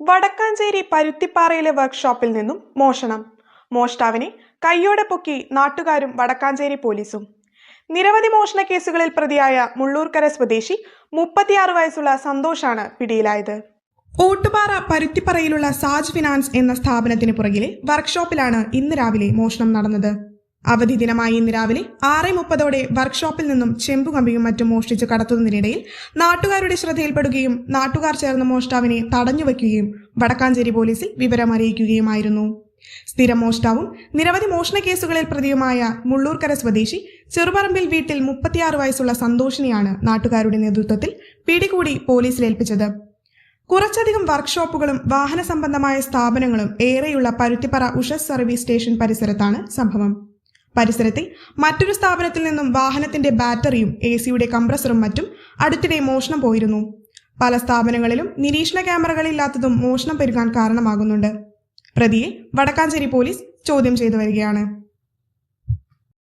വടക്കാഞ്ചേരി പരുത്തിപ്പാറയിലെ വർക്ക്ഷോപ്പിൽ നിന്നും മോഷണം. മോഷ്ടാവിനെ കയ്യോടെ പൊക്കി നാട്ടുകാരും വടക്കാഞ്ചേരി പോലീസും. നിരവധി മോഷണ കേസുകളിൽ പ്രതിയായ മുള്ളൂർക്കര സ്വദേശി മുപ്പത്തിയാറ് വയസ്സുള്ള സന്തോഷാണ് പിടിയിലായത്. ഓട്ടുപാറ പരുത്തിപ്പറയിലുള്ള സാജ് ഫിനാൻസ് എന്ന സ്ഥാപനത്തിന് പുറകിലെ വർക്ക്ഷോപ്പിലാണ് ഇന്ന് രാവിലെ മോഷണം നടന്നത്. അവധി ദിനമായ ഇന്ന് രാവിലെ ആറ് മുപ്പതോടെ വർക്ക്ഷോപ്പിൽ നിന്നും ചെമ്പുകമ്പിയും മറ്റും മോഷ്ടിച്ച് കടത്തുന്നതിനിടയിൽ നാട്ടുകാരുടെ ശ്രദ്ധയിൽപ്പെടുകയും നാട്ടുകാർ ചേർന്ന് മോഷ്ടാവിനെ തടഞ്ഞുവെക്കുകയും വടക്കാഞ്ചേരി പോലീസിൽ വിവരം അറിയിക്കുകയുമായിരുന്നു. സ്ഥിരം മോഷ്ടാവും നിരവധി മോഷണ കേസുകളിൽ പ്രതിയുമായ മുള്ളൂർക്കര സ്വദേശി ചെറുപറമ്പിൽ വീട്ടിൽ മുപ്പത്തിയാറ് വയസ്സുള്ള സന്തോഷിനെയാണ് നാട്ടുകാരുടെ നേതൃത്വത്തിൽ പിടികൂടി പോലീസിലേൽപ്പിച്ചത് കുറച്ചധികം വർക്ക്ഷോപ്പുകളും വാഹന സംബന്ധമായ സ്ഥാപനങ്ങളും ഏറെയുള്ള പരുത്തിപ്പറ ഉഷസ് സർവീസ് സ്റ്റേഷൻ പരിസരത്താണ് സംഭവം. പരിസരത്തെ മറ്റൊരു സ്ഥാപനത്തിൽ നിന്നും വാഹനത്തിന്റെ ബാറ്ററിയും എ സിയുടെ കംപ്രസറും മറ്റും അടുത്തിടെ മോഷണം പോയിരുന്നു. പല സ്ഥാപനങ്ങളിലും നിരീക്ഷണ ക്യാമറകളില്ലാത്തതും മോഷണം പെരുകാൻ കാരണമാകുന്നുണ്ട്. പ്രതിയെ വടക്കാഞ്ചേരി പോലീസ് ചോദ്യം ചെയ്തു വരികയാണ്.